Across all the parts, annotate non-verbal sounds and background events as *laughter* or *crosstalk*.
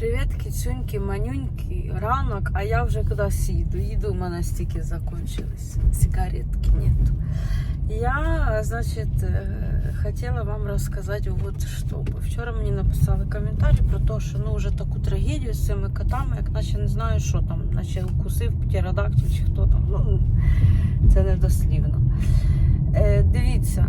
Привіт, кіцюньки, манюньки, ранок, а я вже кудись їду. Їду, у мене стільки закончились. Сигаретки нету. Я, значить, е, хотіла вам розказати вот що. Вчора мені написали коментарі про те, що ну вже таку трагедію з цими котами, як наче не знаю, що там, наче укусив птеродактиль чи хто там. Ну, це недослівно. Е, дивіться.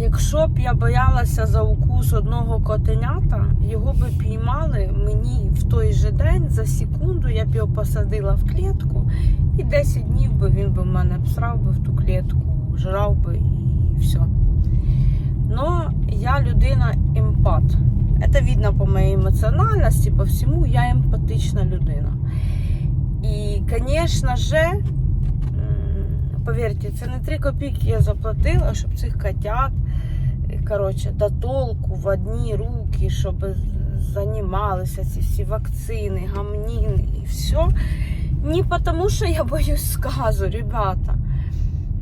Якщо б я боялася за укус одного котенята, його би піймали мені в той же день за секунду, я б його посадила в клітку, і 10 днів би він би мене всрав би в ту клітку, жрав би і все. Но я людина емпат. Это видно по моей эмоциональности, по всему, я емпатична людина. І, звісно м, повірте, це не 3 копійки я заплатила, щоб цих котят, коротше, до толку в одні руки, щоб займалися ці всі вакцини, гамніни і все. Не потому, що я боюсь сказу, ребята,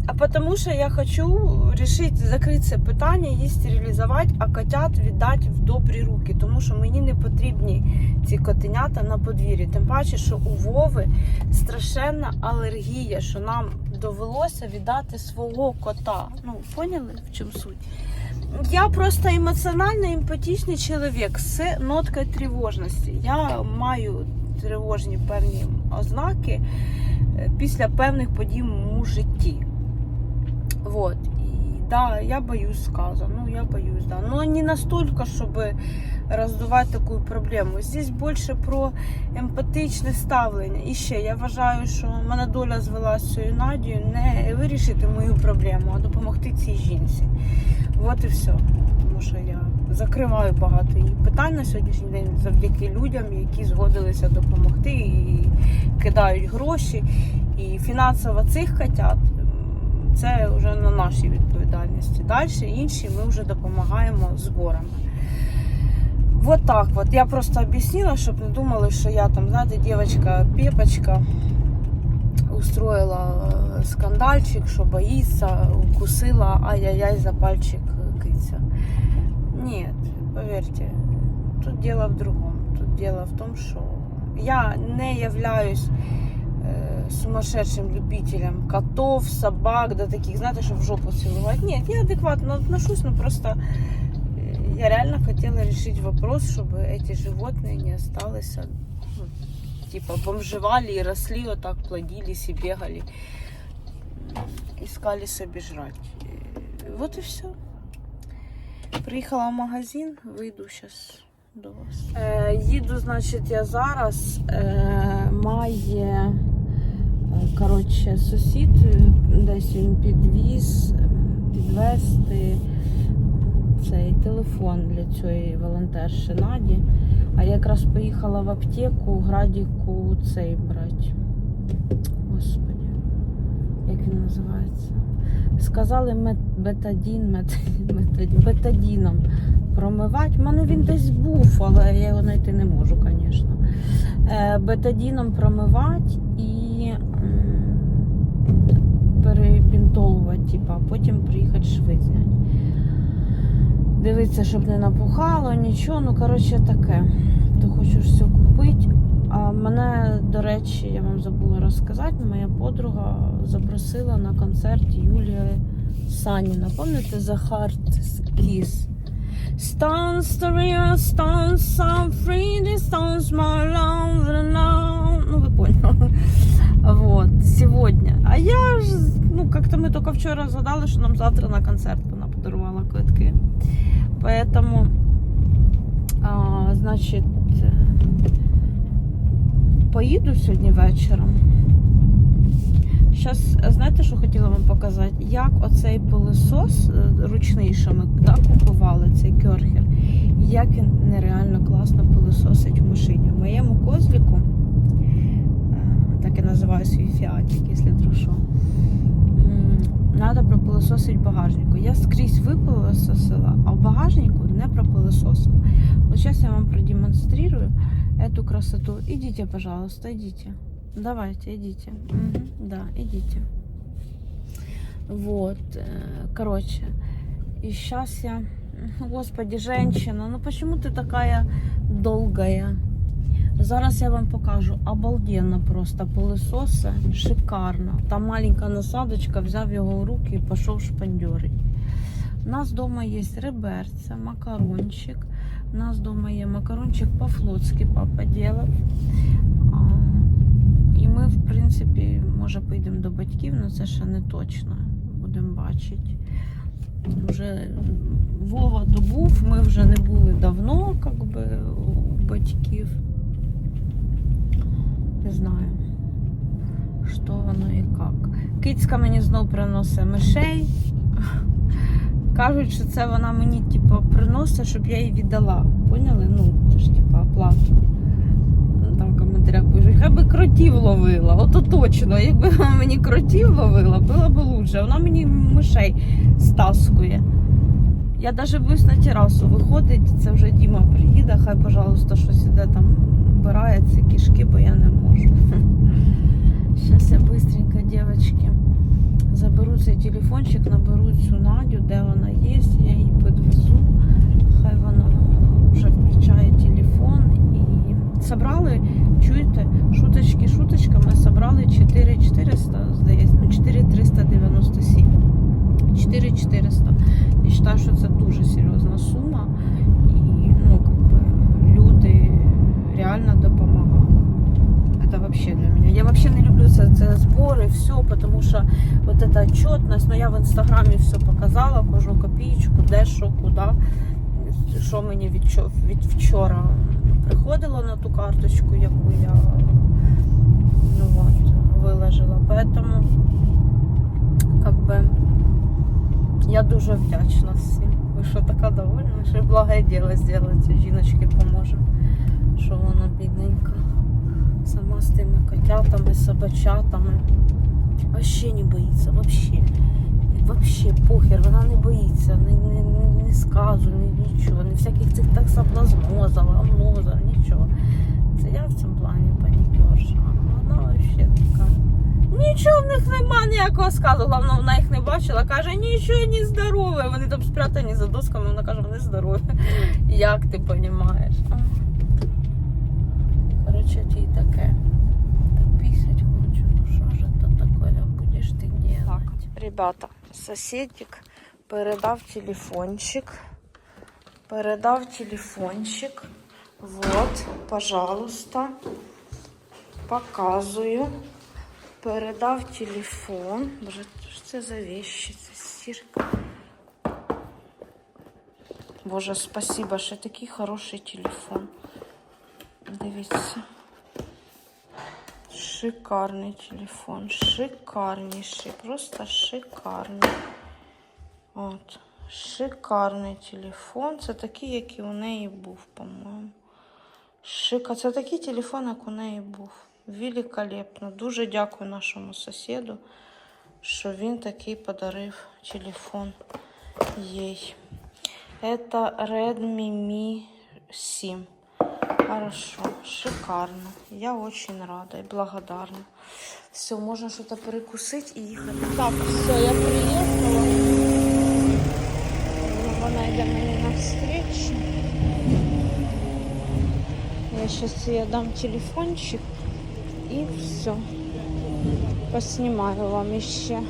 а потому, що я хочу решить закрити це питання, її стерилізувати, а котят віддати в добрі руки, тому що мені не потрібні ці котенята на подвір'ї. Тим паче, що у Вови страшенна алергія, що нам довелося віддати свого кота. Ну, поняли, в чому суть? Я просто емоціонально емпатичний чоловік з ноткою тривожності. Я маю тривожні певні ознаки е, після певних подій в моєму житті. Вот. Да, я боюсь сказа. Ну, я боюсь, да. Но не настолько, чтобы роздувати таку проблему. Здесь більше про емпатичне ставлення. І ще я вважаю, що мене доля звела з цією Надією не вирішити мою проблему, а допомогти цій жінці. От і все. Тому що я закриваю багато її питань на сьогоднішній день завдяки людям, які згодилися допомогти і кидають гроші. І фінансово цих котят це вже на нашій відповідальності Далі інші ми вже допомагаємо зборами. Вот так вот. Я просто объяснила, щоб не думали, що я там, знаєте, дівчинка Пепочка устроила э, скандальчик, що боїться, укусила ай-яй-яй за пальчик киця. Нет, поверьте, тут дело в другом. Тут дело в том, что я не являюсь э, сумасшедшим любителем котов, собак, да таких, знаете, чтобы в жопу целовать. Нет, я адекватно отношусь, но просто э, я реально хотела решить вопрос, чтобы эти животные не остались, ну, типа, бомжевали и росли, вот так плодились и бегали, м, искали себе жрать. Э, Вот и все. Приїхала в магазин, вийду зараз до вас. Е, їду, значить, я зараз. Е, має е, коротше, сусід, е, десь він підвіз, е, підвести цей телефон для цієї волонтерші Наді. А я якраз поїхала в аптеку градіку цей брати. Господи, як він називається? Сказали мет, бетадін, мет, *laughs* метадін, бетадіном промивати. У мене він десь був, але я його знайти не можу, звісно. Е, бетадіном промивати і м, типа, а потім приїхати шви зняти. Дивитися, щоб не напухало, нічого. Ну, коротше, таке. То хочу ж все купити. А мене, до речі, я вам забула розказати, моя подруга запросила на концерт Юлія Саніна. Пам'ятаєте Захар Kiss? Stones the real stones so free, stones long than now. Ну, вы поняли. Вот, сегодня. А я ж, ну, как-то мы только вчера задали, что нам завтра на концерт вона подарувала квитки. Поэтому, а, значить, е, поїду сьогодні вечором. Зараз, знаєте, що хотіла вам показати? Як оцей пилосос е, ручний, що ми да, купували, цей кьорхер, як він нереально класно пилососить в машині. В моєму козліку, так я називаю свій фіатик, якщо друшу, треба пропилососити багажнику. Я скрізь випилососила, а в багажнику не пропилососила. Вот сейчас я вам продемонстрирую эту красоту. Идите, пожалуйста, идите. Давайте, идите. Мгм, да, идите. Вот, э, короче. И сейчас я Господи, женщина, ну почему ты такая долгая? Зараз я вам покажу. Обалденно просто пилососи. Шикарно. Там маленька насадочка, взяв його в руки і пішов шпандьорить. У нас вдома є реберця, макарончик. У нас вдома є макарончик по-флотськи, папа ділав. І ми, в принципі, може, поїдемо до батьків, але це ще не точно. Будемо бачити. Вже Вова то був, ми вже не були давно, як би, у батьків. Не знаю, що воно і як. Кицька мені знов приносить мишей. Кажуть, що це вона мені, типу, приносить, щоб я їй віддала. Поняли? Ну, це ж типу оплату. Ну, Там в коментарях пишуть, хай би кротів ловила. Ото точно, якби вона мені кротів ловила, було б лучше. Вона мені мишей стаскує. Я навіть боюсь на терасу виходить, це вже Діма приїде, хай, пожалуйста, щось іде там вбирає ці кішки, бо я не можу. Зараз я быстренько, дівчатки, заберу цей телефончик, наберу цю Надю, де вона є, я її підвезу. Хай вона вже включає телефон і собрали, чуєте, шуточки шуточками, собрали 4400, здається, ну 4397. 4400. Я вважаю, що це дуже серйозна сума. І ну, как бы, люди реально допомагають. Это вообще для меня. Я вообще не люблю це, це збори, все, потому що вот эта отчетность, ну я в інстаграмі все показала, кожну копійку, де що, куди, що мені від, чо- від вчора приходило на ту карточку, яку я ну, от, виложила. Поэтому, как бы, я дуже вдячна всім. Ви що така довольна, що благе діло зробити, жіночки поможемо. Що вона бідненька. Сама з тими котятами, собачатами. Вообще не боїться, вообще. Вообще похер, вона не боїться, ні, ні, ні, ні сказу, ні нічого, ні всяких цих таксоплазмозів, амнозів, нічого. Це я в цьому плані панікерша. Вона вообще така. Нічого в них нема ніякого сказу. Головне, вона їх не бачила. Каже, нічого не здорове. Вони там спрятані за досками. Вона каже, вони здорові. Як ти розумієш? Коротше, ті таке. Так пісять хочу. Ну що ж це таке будеш ти делать? Так, ребята, сусідик передав телефончик. Передав телефончик. Вот, пожалуйста. Показую. Передав телефон. Боже, що це за вещи? Це стірка. Боже, спасибо, що такий хороший телефон. Дивіться. Шикарний телефон. Шикарніший. Просто шикарний. От. Шикарний телефон. Це такий, як і у неї був, по-моєму. Шика. Це такий телефон, як у неї був. Великолепно. Дуже дякую нашому сусіду, що він такий подарив телефон їй. Это Redmi Mi 7. Хорошо, шикарно. Я очень рада и благодарна. Все, можно что-то перекусить и ехать. Так, все, я приехала. Вона йде мені навстречу. Я сейчас ей дам телефончик и все. Поснимаю вам еще.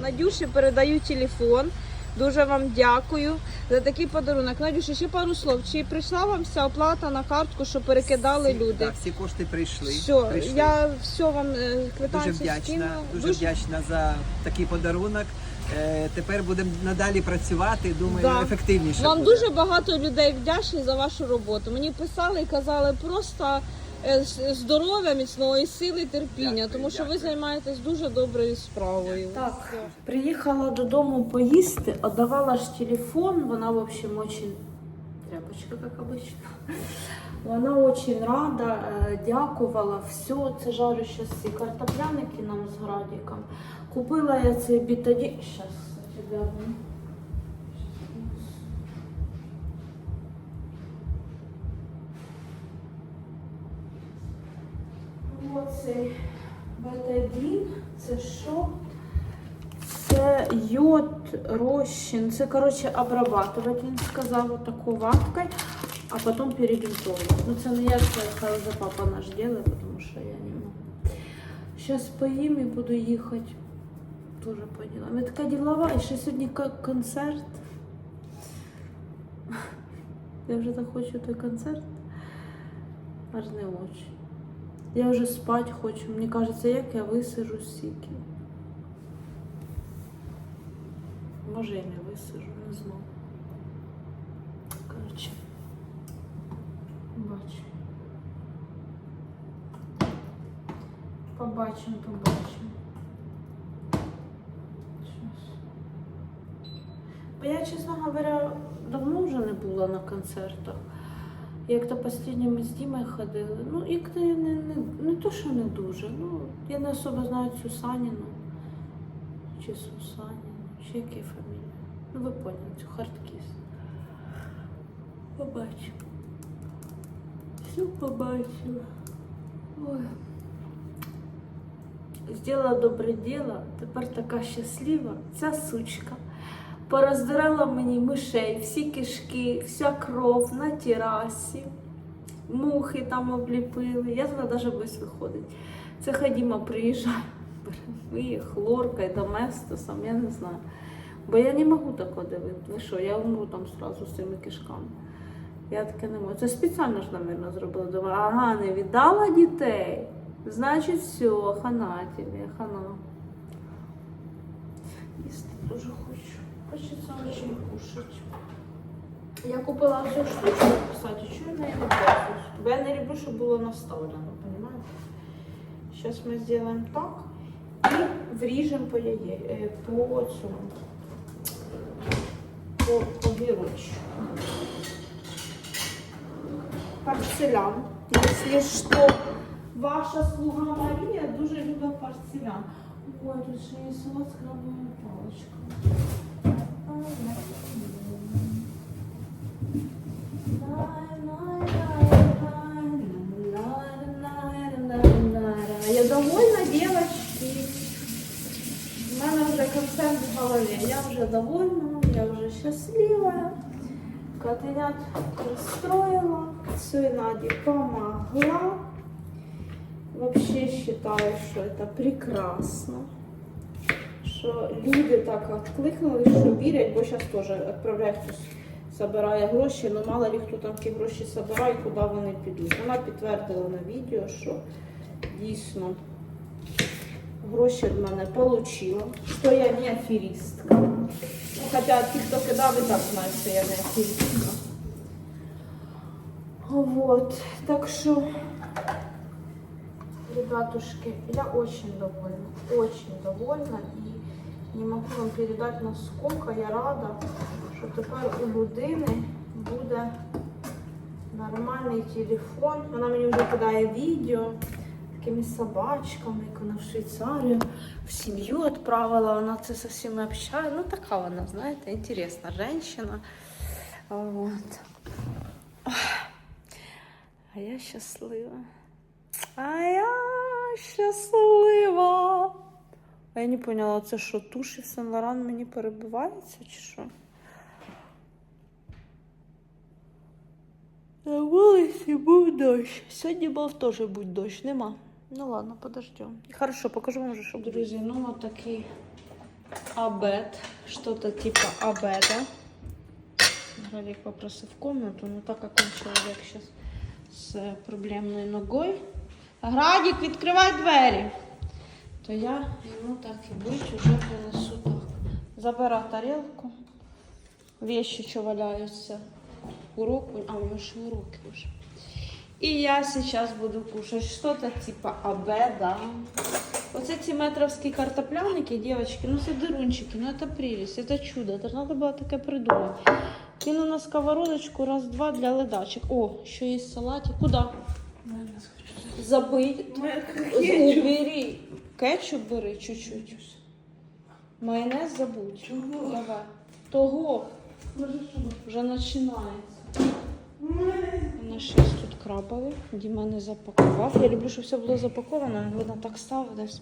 Надюші передаю телефон. Дуже вам дякую за такий подарунок. Надюша, ще пару слов. Чи прийшла вам вся оплата на картку, що перекидали Всі- люди? Так, всі кошти прийшли. Все, прийшли. я все вам е, дуже вдячна, скинула. дуже, вдячна за такий подарунок. Е, тепер будемо надалі працювати. Думаю, Да. ефективніше. Вам буде. дуже багато людей вдячні за вашу роботу. Мені писали і казали просто е, здоров'я, міцної сили, терпіння, Дякую, тому що ви займаєтесь дуже доброю справою. Так, приїхала додому поїсти, отдавала ж телефон, вона, в общем, очень тряпочка, як обычно. Вона очень рада, е, дякувала, все, це жарю зараз ці картопляники нам з градиком. Купила я цей бітаді. Щас, кстати, гляну. Оцей бетадін, це що? Це йод розчин. Це, коротше, обрабатувати, він сказав, отаку ваткою, а потім перебінтовувати. Ну, це не я, це хай вже папа наш делає, тому що я не можу. Зараз поїм і буду їхати. Тоже по ділам. Я така ділова, і ще сьогодні ко- концерт. *laughs* Я вже так хочу той концерт. Аж не очень. Я вже спать хочу. Мені кажеться, як я висижу стільки. Може, я не висижу, не знаю. Коротше. Бачу. Побачимо, побачимо. Бо я, чесно говоря, давно вже не була на концертах. Як то постійно з Дімою ходили. Ну, як то я не, не, не то, що не дуже. Ну, я не особо знаю цю. Чи Сусаніну, чи яка фамілія. Ну, ви поняли, цю хардкіс. Побачу. Все побачила. Ой. Зробила добре діло, тепер така щаслива. Ця сучка пороздирала мені мишей, всі кишки, вся кров на терасі. Мухи там обліпили. Я туди навіть боюсь виходить. Це Хадіма приїжджає, миє хлоркою, доместосом, я не знаю. Бо я не можу такого дивитися. Ви що, я умру там сразу з цими кишками. Я таке не можу. Це спеціально ж, мабуть, зробила. Думаю, ага, не віддала дітей. Значить, все, хана тобі, хана. Їсти дуже хочу. Хочеться дуже кушати. Я купила цю штучку, кстати, чого я не люблю? Бо я не люблю, щоб було наставлено, понимаете? Сейчас мы сделаем так и вріжемо по яє, е, по цьому, по, по гірочку. Порцелян. Если что, ваша слуга Марія дуже любить порцелян. Ой, тут ще є салат з крабовими паличками. Я довольна, девочки. У мене вже концерт в голові. Я вже довольна, я вже щаслива. Котенят розстроїла, все Наді помогла. Вообще считаю, що це прекрасно. Що люди так відкликнули, що вірять, бо зараз теж відправляє хтось збирає гроші, але мало ли хто там ті гроші збирає, куди вони підуть. Вона підтвердила на відео, що дійсно гроші від мене отримала, що я не аферистка. Ну, Хоча ті, хто кидав, і так знають, що я не аферистка. Вот, так что, ребятушки, я очень довольна, очень довольна не могу вам передати, наскільки я рада, що тепер у людини буде нормальний телефон. Вона мені вже кидає відео такими собачками, як вона в Швейцарію в сім'ю відправила, вона це зі всіми общає. Ну, така вона, знаєте, інтересна жінка. Вот. А я щаслива. А я щаслива. А я не поняла, це що, туші в Сен Лоран мені перебивається чи що? На вулиці був дощ. Сьогодні був теж будь дощ, нема. Ну ладно, подождем. Хорошо, покажу вам вже, що буде. Друзі, ну вот такий обед. Что-то типа обеда. Гравик попросив комнату, но так как он человек сейчас з проблемною ногою. Градік, відкривай двері То я йому так і бить уже принесу так. Забирай тарілку. Вещи, що валяються. Уроку, а у нього ще уроки вже. І я зараз буду кушати что-то типа обеда. Оце ці метровські картопляники, девочки, ну це дырунчики, ну это прелесть, это чудо, это ж надо было таке придумати. Кину на сковородочку раз-два для ледачек. О, ще є салатик. Куда? Забыть. Убери. Кетчуп бери чуть-чуть. Майонез забудь. Давай. Того. Вже починається. У нас щось тут крабове. Діма не запакував. Я люблю, щоб все було запаковано. Видно, так ставилось.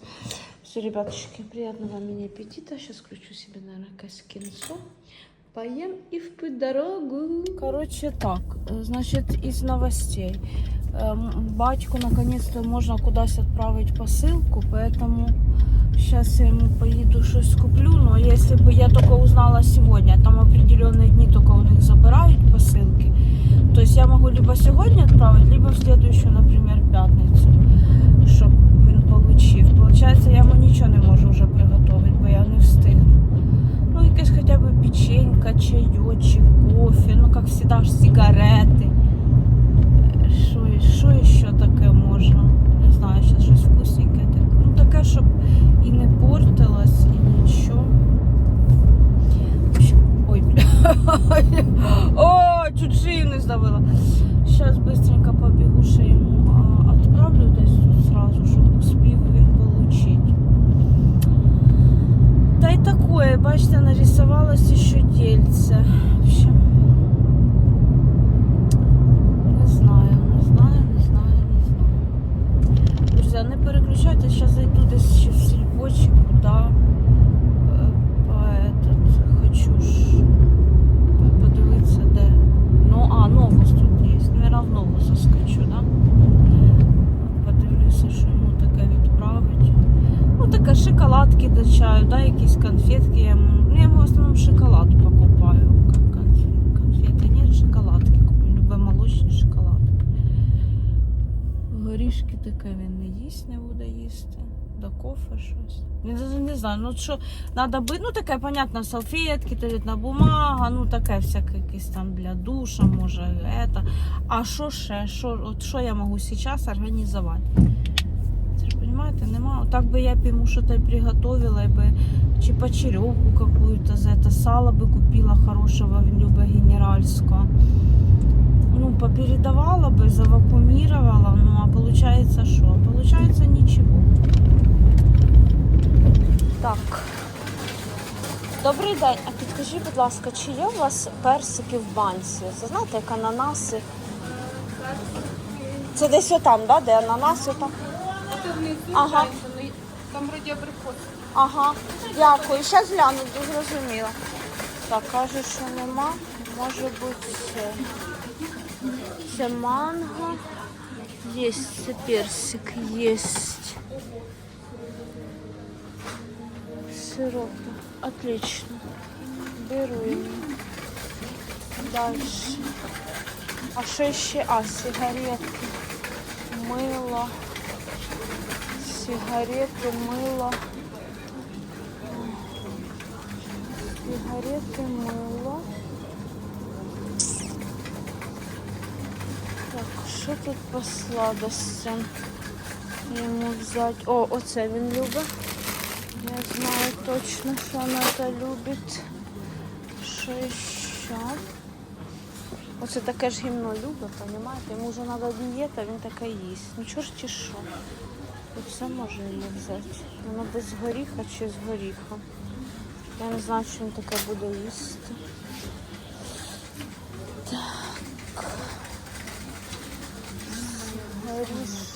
Все, ребятушки, приятного мне аппетита. Сейчас включу себе, наверное, каскинцо Поем и в путь дорогу. Короче, так, э, значит, из новостей. Эм, Батьку наконец-то можно куда-то отправить посылку, поэтому сейчас я ему поеду что-то куплю. Но если бы я только узнала сегодня, там определенные дни только у них забирают посылки, то есть я могу либо сегодня отправить, либо в следующую, например, пятницю, щоб він получив. Получається, я йому нічого не можу вже приготувати, бо я не встигну. Ну, якесь хоча б печенька, чайочек, кофе, ну, як завжди ж сигарети. Що, що ще таке можна? Не знаю, зараз щось вкусненьке. Ну, таке, щоб і не портилось, і нічого. Ой, бля. *laughs* О, чуть шию не здавила. Побегу, ще йому а, отправлю десь сразу, щоб успів він получить. Та й такое, бачите, нарисовалось ще дельце. В общем, не знаю, не знаю, не знаю, не знаю. Друзі, не переключайте, зараз зайду десь ще в сільпочі, куди. По этот, хочу ж подивитися, де. Ну, а, новус тут є. Наверно, в новус заскочу, да? Подивлюся, що йому таке відправить. Ну, таке шоколадки до чаю, да, якісь конфетки. Я йому, ну, я йому в основному шоколад покупаю. Как конфет, конфети. Ні, шоколадки куплю. Любе молочні шоколадки. Горішки таке він не їсть, не буде їсти. До кофе щось. Не, не, знаю, ну що, Надо би, ну таке, понятно, салфетки, туалетна бумага, ну таке всяке якесь там для душа, може, это. А що ще? Що, от що я можу зараз організувати? Понимаете, нема. Так би я б йому щось приготовила, би, чи почеревку какую-то за это, сало би купила хорошего, він любить генеральського. Ну, попередавала би, завакумировала, ну, а получается що? Получается ничего. Так. Добрий день. А підкажіть, будь ласка, чи є у вас персики в банці? Це знаєте, як ананаси? Це десь отам, да? де ананаси там? Ага. Там вроді абрикос. Ага. Дякую. Зараз гляну, зрозуміла. Так, каже, що нема. Може бути це. Це манго. Є це персик, є. Сироп. Отлично. Беру його. Дальше. А що ще? А, сигаретки. Мило. Сигарети, мило. Сигарети, мило. Так, що тут по сладостям йому взяти? О, оце він любить. Я знаю точно, що це любить. Що ще? Оце таке ж гімно любить, розумієте? Йому вже треба дієта, він таке їсть. Ну чого ж чи що? Оце може взяти. Воно без горіха чи з горіхом. Я не знаю, що він таке буде їсти. Так. З.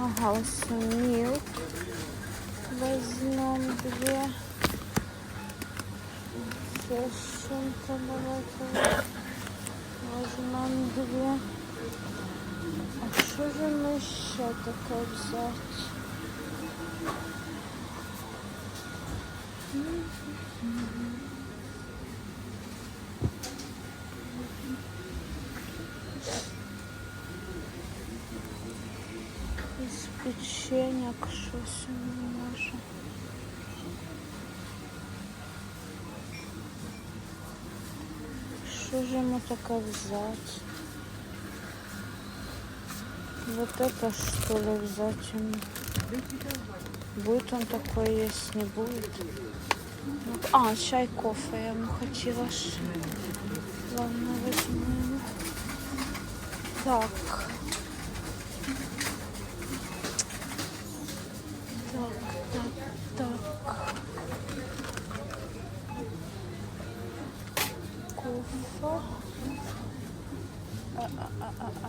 Ага, ось мілк. Возьмем две. Совершенно давайте. Возьмем две. А що ж ми ще таке взяти? Із печеньок щось не може. Що ж йому таке взяти? Вот это что ли взять ему? Будет он такой есть, не будет? Ну, А, чай, кофе я ему хотела. Ладно, возьму ему. Так. Кофе. А-а-а-а-а.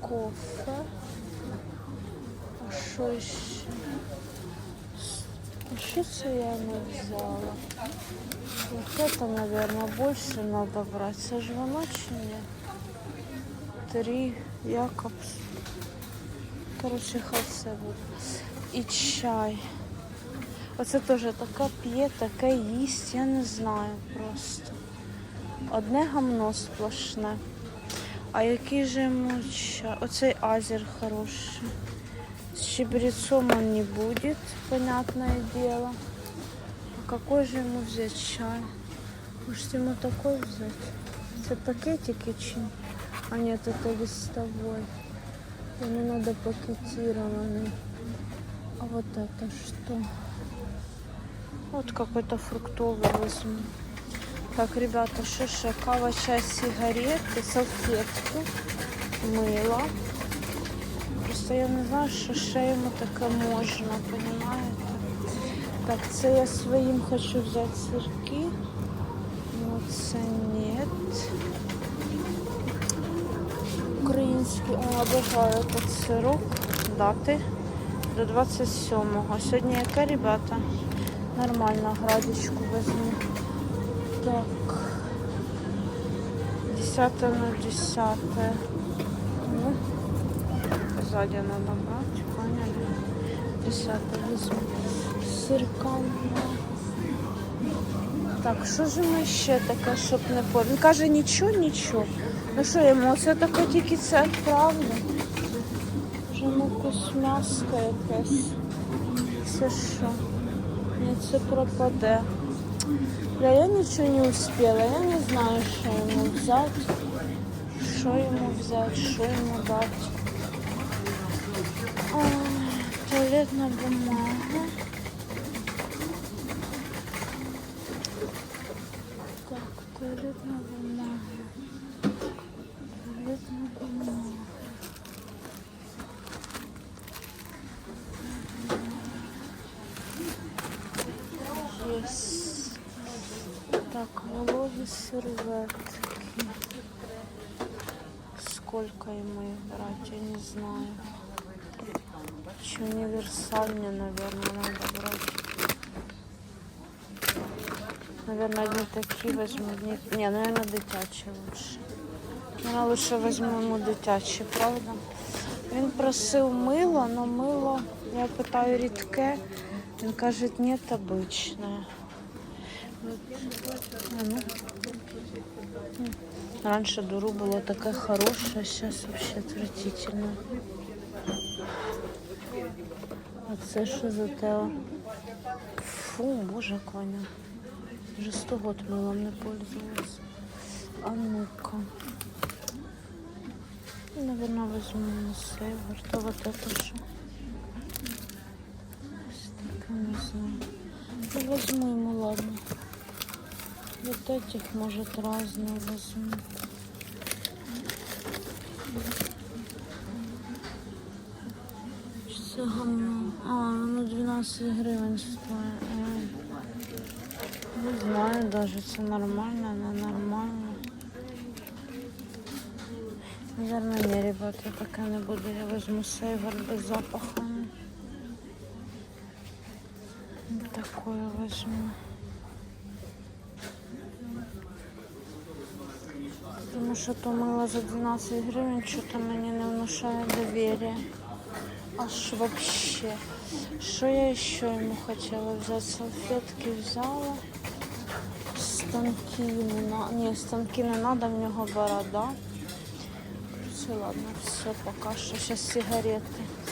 Кофе. А що ще? А що це я не взяла? Вот это, наверное, больше надо брать. Це ж воно чи ні? Три Якобс. Коротше, хай це буде. І чай. Оце теж таке п'є, таке їсть, я не знаю просто. Одне гамно сплошне. А який же йому чай? Оцей азер хороший. С чебрецом он не будет, понятное дело. А какой же ему взять чай? Может ему такой взять? Это пакетики чи? А нет, это листовой. Ему надо пакетированный. А вот это что? Вот какой-то фруктовый возьму. Так, ребята, что ще? Кава, чай, сигареты, салфетки, мыло. Просто я не знаю, що ще йому таке можна, розумієте? Так, це я своїм хочу взяти сирки. Ну, це ні. Український, о, обожаю этот сирок. Дати до 27-го. Сьогодні яке, ребята? Нормально, градочку візьму. Так. 10 на 10. Ну, сзади надо брать, поняли? 10 возьму. Сиркам. Так, що ж ми ще таке, щоб не по. Він каже, нічого, нічого. Ну що йому, це таке тільки це відправлю. Вже ну якусь м'яско якесь. Це що? Ні, це пропаде. Бля, я нічого не успіла, я не знаю, що йому взяти. Що йому взяти, що йому дати. Ой, туалетна бумага. Так, туалетна бумага. Туалетна бумага. Есть. Так, вологі серветки. Сколько ему их брать, я не знаю. Еще универсальные, наверное, надо брать. Наверное, одни такие возьму. Не, наверное, дитячі лучше. Я лучше возьму йому дитячі, правда? Він просив мило, але мило, я питаю рідке. Він каже, ні, обичне. А ну. М. Раньше дуру было такое хорошее, сейчас вообще отвратительно. А це що за те? Фу, боже, Коня. Вже 100 год милом не пользовалась. А ну-ка. Наверное, возьму на сейвер. То вот это что? Не знаю. Ну, возьму ему, ладно. Вот этих, может, разные возьму. 15 гривень стоїть. Не знаю даже це нормально, не нормально. Наверное, не, ребят, я пока не буду. Я возьму сейвер без запаха. Такое возьму. Потому что то мыло за 12 гривен, что-то мне не внушает доверие Аж вообще. Що я ще йому хотіла взяти? Салфетки взяла. Станки не на... Ні, станки не треба, в нього борода. Все, ладно, все, поки що. Зараз сигарети.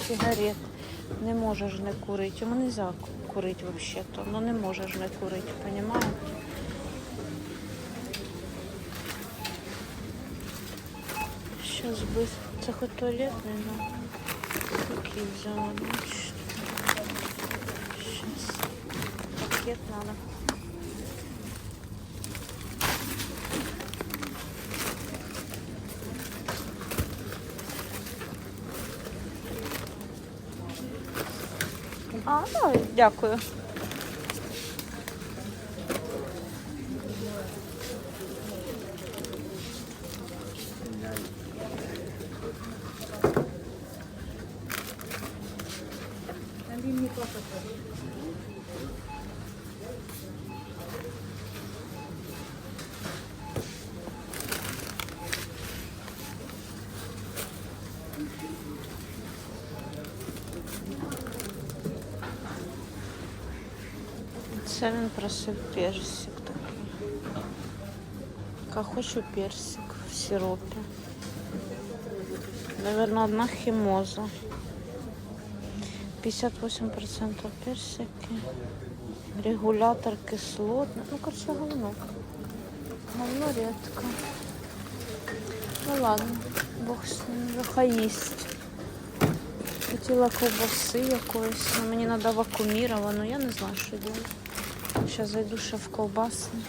Сигарети. Не можеш не курити. Йому не можна курити взагалі-то. Ну не можеш не курити, розумієте? Сейчас бы... Це хоч туалетний, но... Такие взяла, Afiyet sağlık. А, ну. Він персик такий. Я хочу персик в сиропі. Наверное, одна хімоза. 58% персики. Регулятор кислотний. Ну, короче, говно. Говно редко. Ну ладно, бог з ним, хай їсть. Хотіла ковбаси якоїсь, мені треба вакууміровану, я не знаю, що робити. Сейчас зайду ще в колбасний.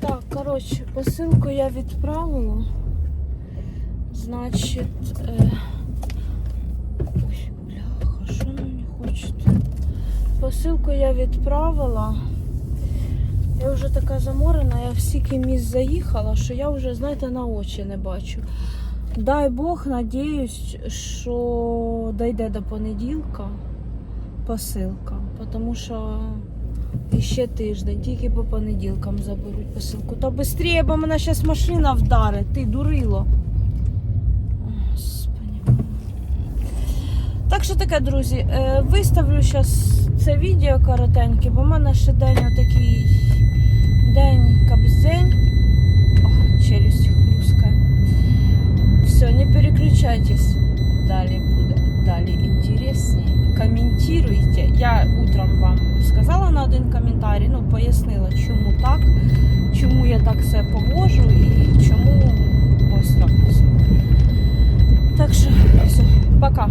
Так, коротше, посилку я відправила. Значить, е... ой, бляха, що мені хочете? Посилку я відправила. Я вже така заморена, я в стільки місць заїхала, що я вже, знаєте, на очі не бачу. Дай Бог, надіюсь, що дійде до понеділка посилка, тому що ще тиждень, тільки по понеділкам заберуть посилку. Та швидше, бо мене зараз машина вдарить, ти дурило. Так що таке, друзі, е, виставлю зараз це відео коротеньке, бо в мене ще день отакий день кабздень. О, челюсть хрускає. Все, не переключайтесь. Далі буде далі інтересні. Коментуйте. Я утром вам сказала на один коментар, ну пояснила, чому так, чому я так все повожу і чому ось так. Так що, все, пока.